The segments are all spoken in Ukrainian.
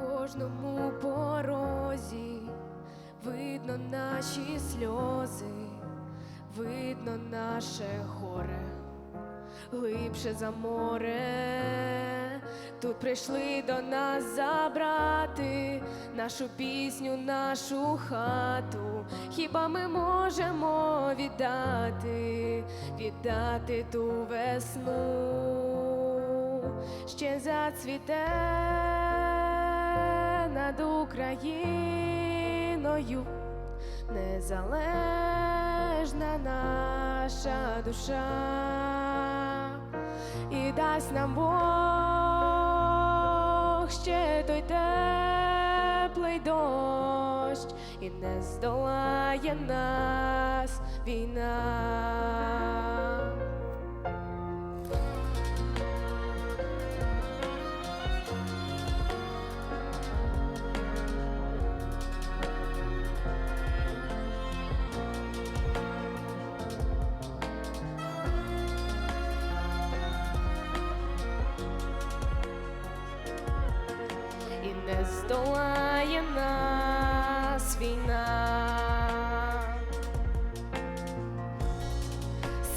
кожному порозі видно наші сльози, видно наше горе, глибше за море. Тут прийшли до нас забрати нашу пісню, нашу хату. Хіба ми можемо віддати, віддати ту весну? ще зацвіте над Україною, незалежна наша душа, і дасть нам Бог ще той теплий дощ, і не здолає нас війна. Не здолає нас війна.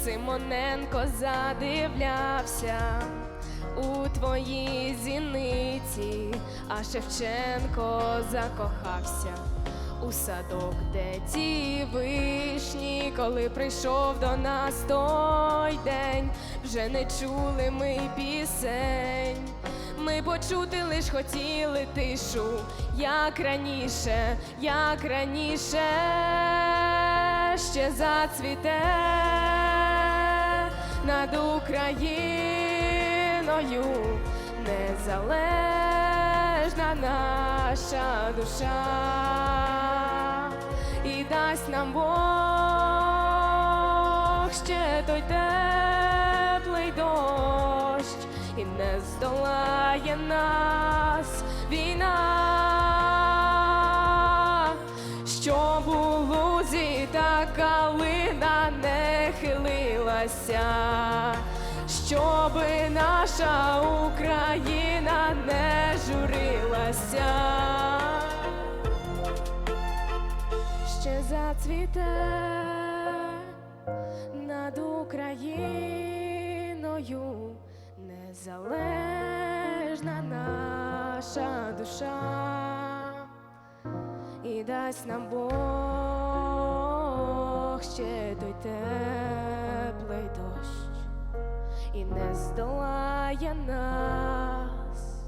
Симоненко задивлявся у твоїй зіниці, а Шевченко закохався у садок, де ті вишні, коли прийшов до нас той день, вже не чули ми пісень. Ми почути лиш хотіли тишу, як раніше, як раніше ще зацвіте над Україною. Незалежна наша душа. І дасть нам Бог ще той теплий дощ, і не здолає нас війна, щоб у лузі та калина не хилилася, щоби наша Україна не журилася. Ще зацвіте над Україною незалежна наша душа і дасть нам Бог ще той теплий дощ. І не здолає нас